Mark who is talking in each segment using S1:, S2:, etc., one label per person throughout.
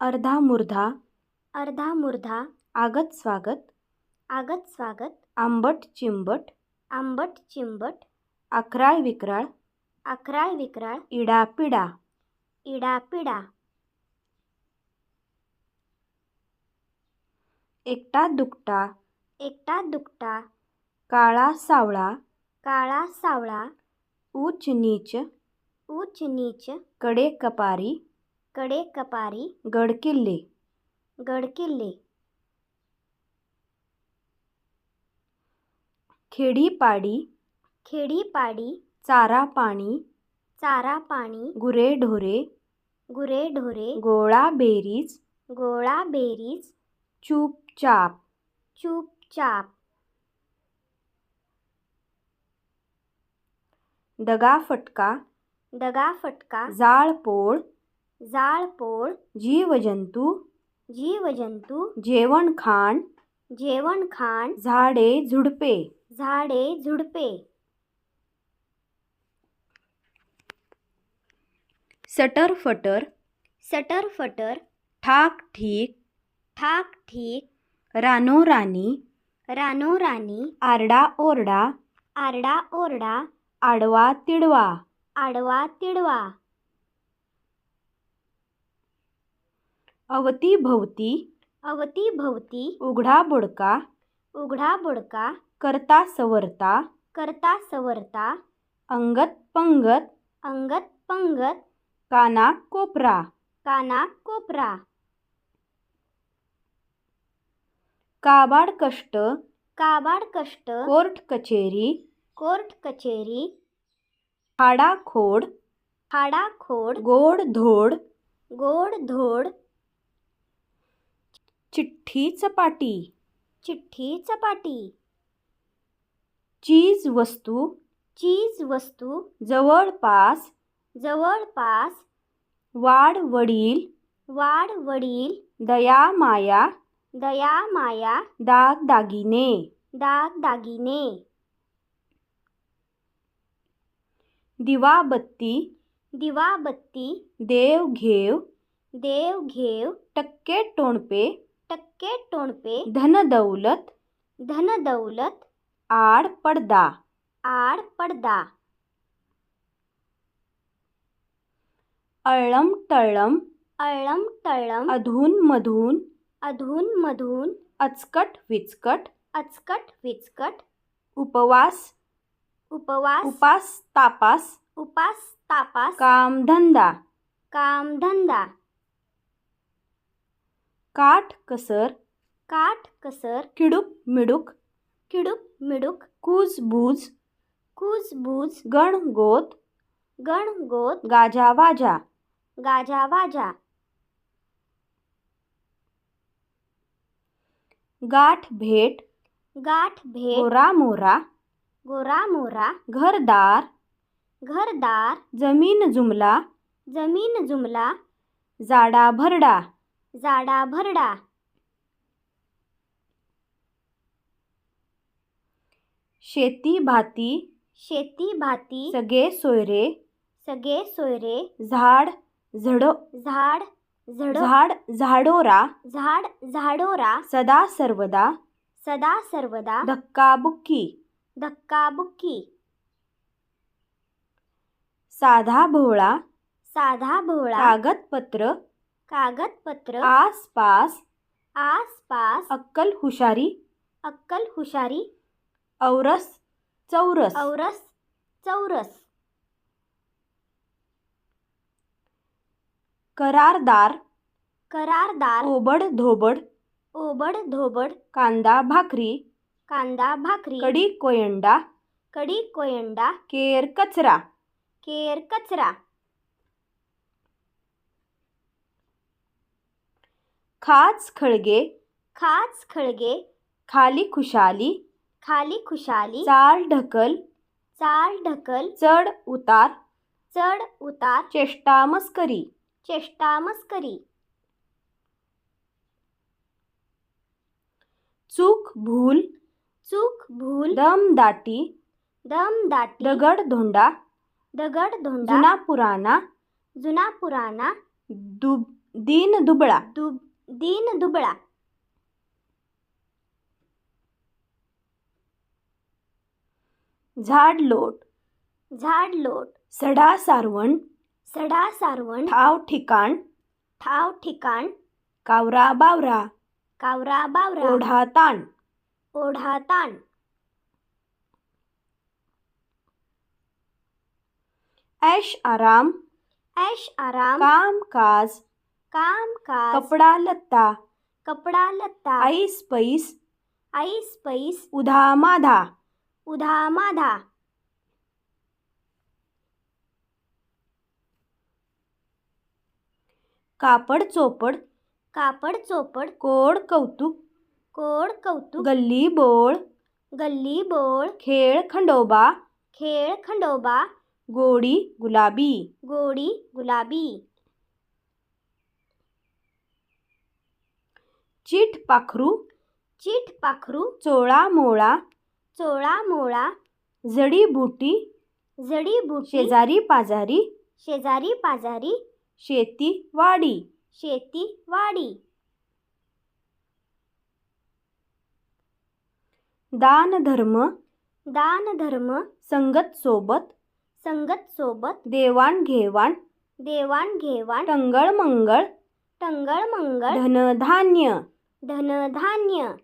S1: अर्धा मुर्धा
S2: अर्धा मुर्धा
S1: आगत स्वागत
S2: आगत स्वागत
S1: आंबट चिंबट
S2: आंबट चिंबट
S1: अकराळ विक्राळ
S2: अकराळ विक्राळ
S1: इडापिडा
S2: इडापिडा
S1: एकटा दुकटा
S2: एकटा दुकटा
S1: काळा सावळा
S2: काळा सावळा
S1: उच्च नीच
S2: उच्च नीच
S1: कडे कपारी
S2: कडे कपारी.
S1: गडकिल्ले.
S2: गडकिल्ले.
S1: खेडीपाडी.
S2: खेडीपाडी.
S1: चारा पाणी
S2: चारा पाणी
S1: गुरेढोरे.
S2: गुरेढोरे.
S1: गोळा बेरीज
S2: गोळा बेरीज
S1: चूपचाप.
S2: चुपचाप.
S1: दगाफटका.
S2: दगाफटका.
S1: जाळपोळ.
S2: जाळपोळ
S1: जीवजंतू
S2: जीवजंतू
S1: जेवणखाण
S2: जेवणखाण
S1: झाडे झुडपे.
S2: झाडे झुडपे.
S1: सटर फटर
S2: सटर फटर
S1: ठाक ठीक
S2: ठाक ठीक
S1: रानोराणी
S2: रानोराणी
S1: आरडा ओरडा
S2: आरडा ओरडा
S1: आडवा तिडवा.
S2: आडवा तिडवा.
S1: अवतीभवती
S2: अवतीभवती
S1: उघडा बुडका
S2: उघडा बुडका
S1: करता सवरता
S2: करता सवरता
S1: अंगत पंगत
S2: अंगत पंगत
S1: काना कोपरा.
S2: काना कोपरा.
S1: काबाड कष्ट
S2: काबाड कष्ट
S1: कोर्ट कचेरी.
S2: कोर्ट कचेरी.
S1: हाडाखोड
S2: हाडाखोड
S1: गोड धोड.
S2: गोड धोड
S1: चिठ्ठी चपाटी
S2: चिठ्ठी चपाटी
S1: चीज वस्तू.
S2: चीज वस्तू.
S1: जवळपास.
S2: जवळपास.
S1: वाड वडील.
S2: वाड वडील.
S1: दया माया.
S2: दया माया.
S1: दाग दागिने.
S2: दाग दागिने.
S1: दिवाबत्ती.
S2: दिवाबत्ती.
S1: देव घेव.
S2: देव घेव.
S1: टक्के टोणपे.
S2: टक्के टोणपे.
S1: धनदौलत.
S2: धनदौलत.
S1: आड पडदा.
S2: आड पडदा.
S1: अळम टळम
S2: अळम टळम
S1: अधून मधून.
S2: अधून मधून.
S1: अचकट विचकट.
S2: अचकट विचकट.
S1: उपवास.
S2: उपवास.
S1: उपास तापास.
S2: उपास तापास.
S1: कामधंदा.
S2: कामधंदा.
S1: काठ कसर
S2: काठ कसर
S1: किडूक मिडूक
S2: किडूक मिडूक
S1: कुजबूज
S2: कुजबूज
S1: गणगोत
S2: गणगोत
S1: गाजावाजा
S2: गाजावाजा
S1: गाठ भेट
S2: गाठ भेट
S1: गोरा मोरा
S2: गोरा मोरा
S1: घरदार
S2: घरदार
S1: जमीन जुमला
S2: जमीन जुमला
S1: जाडा भरडा
S2: जाडा भरडा.
S1: शेती भाती.
S2: शेती भाती.
S1: सगळे सोयरे.
S2: सगळे सोयरे.
S1: झाड झडो.
S2: झाड झड.
S1: झाड झाडोरा.
S2: झाड झाडोरा.
S1: सदा सर्वदा.
S2: सदा सर्वदा.
S1: धक्काबुक्की
S2: धक्काबुक्की
S1: साधा भोळा
S2: साधा भोळा
S1: कागदपत्र.
S2: कागदपत्र.
S1: आसपास.
S2: आसपास.
S1: अक्कल हुशारी.
S2: अक्कल हुशारी.
S1: औरस चौरस.
S2: औरस चौरस.
S1: करारदार.
S2: करारदार.
S1: ओबड धोबड
S2: ओबड धोबड
S1: कांदा भाकरी.
S2: कांदा भाकरी.
S1: कडी कोयंडा.
S2: कडी कोयंडा.
S1: केर कचरा.
S2: केर कचरा.
S1: खाच खळगे
S2: खाच खळगे
S1: खाली खुशाली
S2: खाली खुशाली
S1: चाल ढकल
S2: चाल ढकल
S1: चढ उतार
S2: चढ उतार
S1: चेष्टा मस्करी
S2: चेष्टा मस्करी
S1: चूक भूल
S2: चूक भूल
S1: दमदाटी
S2: दमदाटी
S1: दगड धोंडा
S2: दगड धोंडा
S1: जुना पुराणा
S2: जुना पुराणा
S1: दुब दीन दुबळा.
S2: दुब दीन दुबळा.
S1: झाडलोट
S2: झाडलोट
S1: सडा सारवण.
S2: सडा सारवण.
S1: ठाव ठिकाण.
S2: ठाव ठिकाण.
S1: कावरा बावरा.
S2: कावरा बावरा.
S1: ओढा ताण.
S2: ओढा ताण.
S1: ऐश आराम.
S2: ऐश आराम.
S1: काम काज
S2: काम काज
S1: कपडा लत्ता.
S2: कपडा लत्ता.
S1: ऐस पैस.
S2: ऐस पैस.
S1: उधा माधा.
S2: उधा माधा.
S1: कापड चोपड.
S2: कापड चोपड.
S1: कोड कौतुक.
S2: कोड कौतुक.
S1: गल्ली बोळ.
S2: गल्ली बोळ.
S1: खेळ खंडोबा.
S2: खेळ खंडोबा.
S1: गोडी गुलाबी.
S2: गोडी गुलाबी.
S1: चिठ पाखरू
S2: चिठ पाखरू
S1: चोळा मोळा
S2: चोळा मोळा
S1: जडीबुटी
S2: जडीबुटी
S1: शेजारी पाजारी
S2: शेजारी पाजारी
S1: शेती वाडी
S2: शेती वाडी.
S1: दान धर्म
S2: दान धर्म
S1: संगत सोबत
S2: संगत सोबत
S1: देवाण घेवाण
S2: देवाण घेवाण
S1: टंगळ मंगळ
S2: टंगळ मंगळ
S1: धनधान्य
S2: धनधान्य.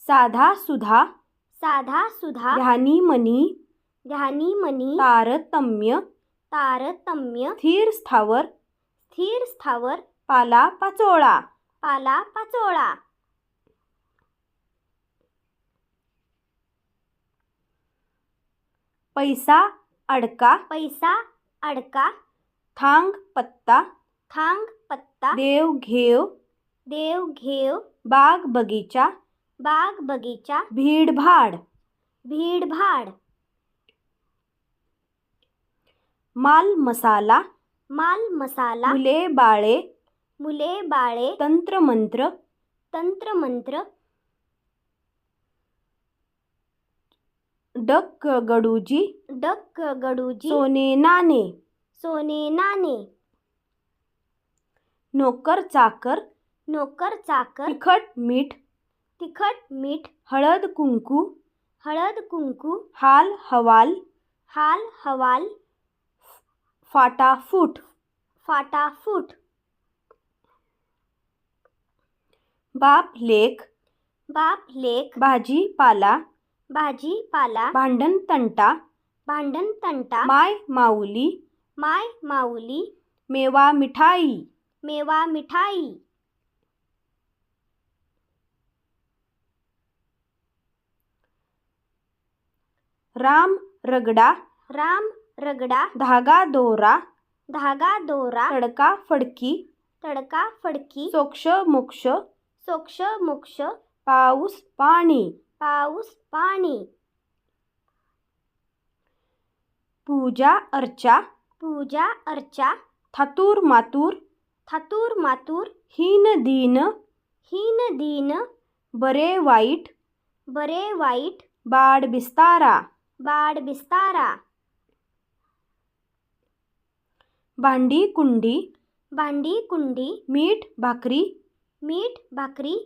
S1: साधा सुधा
S2: साधा सुधा
S1: ध्यानी मनी
S2: ध्यानी मनी
S1: तारतम्य
S2: तारतम्य
S1: स्थिर स्थावर
S2: स्थिर स्थावर
S1: पाला पाचोळा.
S2: पाला पाचोळा.
S1: पैसा अडका
S2: पैसा अडका
S1: थांग पत्ता.
S2: थांग पत्ता.
S1: देव घेव.
S2: देव घेव.
S1: बाग बगीचा.
S2: बाग बगीचा.
S1: भीडभाड
S2: भीडभाड
S1: माल मसाला.
S2: माल मसाला.
S1: मुले बाळे.
S2: मुले बाळे.
S1: तंत्रमंत्र
S2: तंत्रमंत्र
S1: डक गडूजी.
S2: डक गडूजी.
S1: सोने नाणे.
S2: सोने नाणे.
S1: नोकर चाकर.
S2: नोकर चाकर.
S1: तिखट मीठ.
S2: तिखट मीठ.
S1: हळद कुंकू.
S2: हळद कुंकू.
S1: हाल हवाल.
S2: हाल हवाल.
S1: फाटाफूट
S2: फाटाफूट
S1: बाप लेख.
S2: बाप लेख.
S1: भाजीपाला
S2: भाजीपाला
S1: भांडण तंटा.
S2: भांडण तंटा.
S1: माय माऊली.
S2: माय माऊली
S1: मेवा मिठाई.
S2: मेवा मिठाई.
S1: राम रगडा.
S2: राम रगडा.
S1: धागा दोरा.
S2: धागा दोरा.
S1: तडका फडकी.
S2: तडका फडकी.
S1: सोक्ष मोक्ष.
S2: सोक्ष मोक्ष.
S1: पाऊस पाणी.
S2: पाऊस पाणी.
S1: पूजा अर्चा.
S2: पूजा अर्चा।
S1: थातूर मातूर।
S2: थातूर मातूर।
S1: हीन दीन।
S2: हीन दीन।
S1: बरे वाईट।
S2: बरे वाईट।
S1: बाड बिस्तारा।
S2: बाड बिस्तारा।
S1: भांडी कुंडी।
S2: भांडी कुंडी।
S1: मीठ भाकरी।
S2: मीठ भाकरी।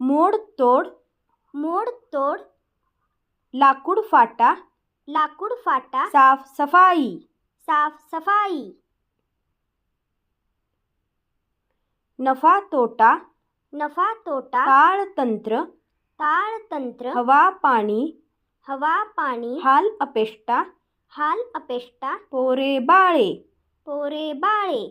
S1: मोड तोड।
S2: मोड तोड।
S1: लाकूड फाटा।
S2: लाकूड फाटा।
S1: साफ़ सफ़ाई।
S2: साफ सफाई।
S1: नफा तोटा।
S2: नफा तोटा।
S1: ताळतंत्र।
S2: ताळतंत्र।
S1: हवा पाणी।
S2: हवा पाणी।
S1: हाल अपेष्टा।
S2: हाल अपेष्टा।
S1: पोरे बाळे।
S2: पोरे बाळे।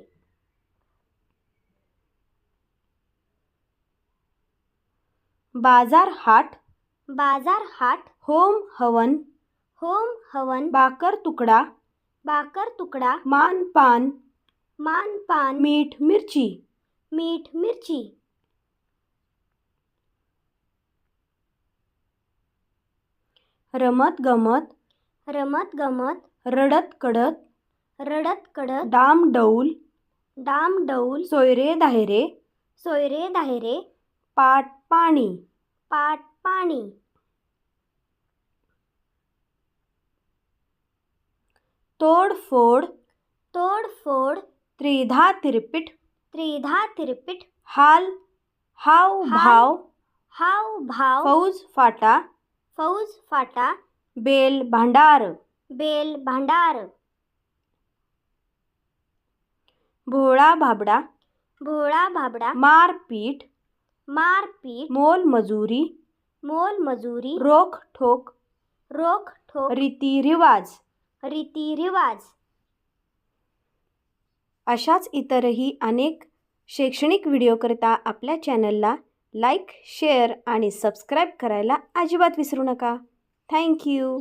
S1: बाजार हाट।
S2: बाजार हाट।
S1: होम हवन।
S2: होम हवन।
S1: बाकर तुकडा।
S2: बाकर तुकडा
S1: मान पान.
S2: मान पान.
S1: मीठ मिरची.
S2: मीठ मिरची.
S1: रमत गमत.
S2: रमत गमत.
S1: रडत कडत.
S2: रडत कडत.
S1: डाम डौल.
S2: डाम डौल.
S1: सोयरे दायरे
S2: सोयरे दायरे
S1: पाट पाणी.
S2: पाट पाणी.
S1: तोडफोड
S2: तोडफोड
S1: त्रिधा तिरपीट
S2: त्रिधा तिरपीट.
S1: हाल हाव भाव
S2: हाव भाव.
S1: फौज फाटा
S2: फौज फाटा.
S1: बेल भांडार.
S2: बेल भांडार.
S1: भोळा भाबडा.
S2: भोळा भाबडा.
S1: मारपीट.
S2: मारपीट.
S1: मोलमजुरी
S2: मोलमजुरी
S1: रोख ठोक
S2: रोख ठोक
S1: रीतिरिवाज.
S2: रीतिरिवाज.
S1: अशाच इतरही अनेक शैक्षणिक व्हिडिओकरिता आपल्या चॅनलला लाईक शेअर आणि सबस्क्राईब करायला अजिबात विसरू नका. थँक्यू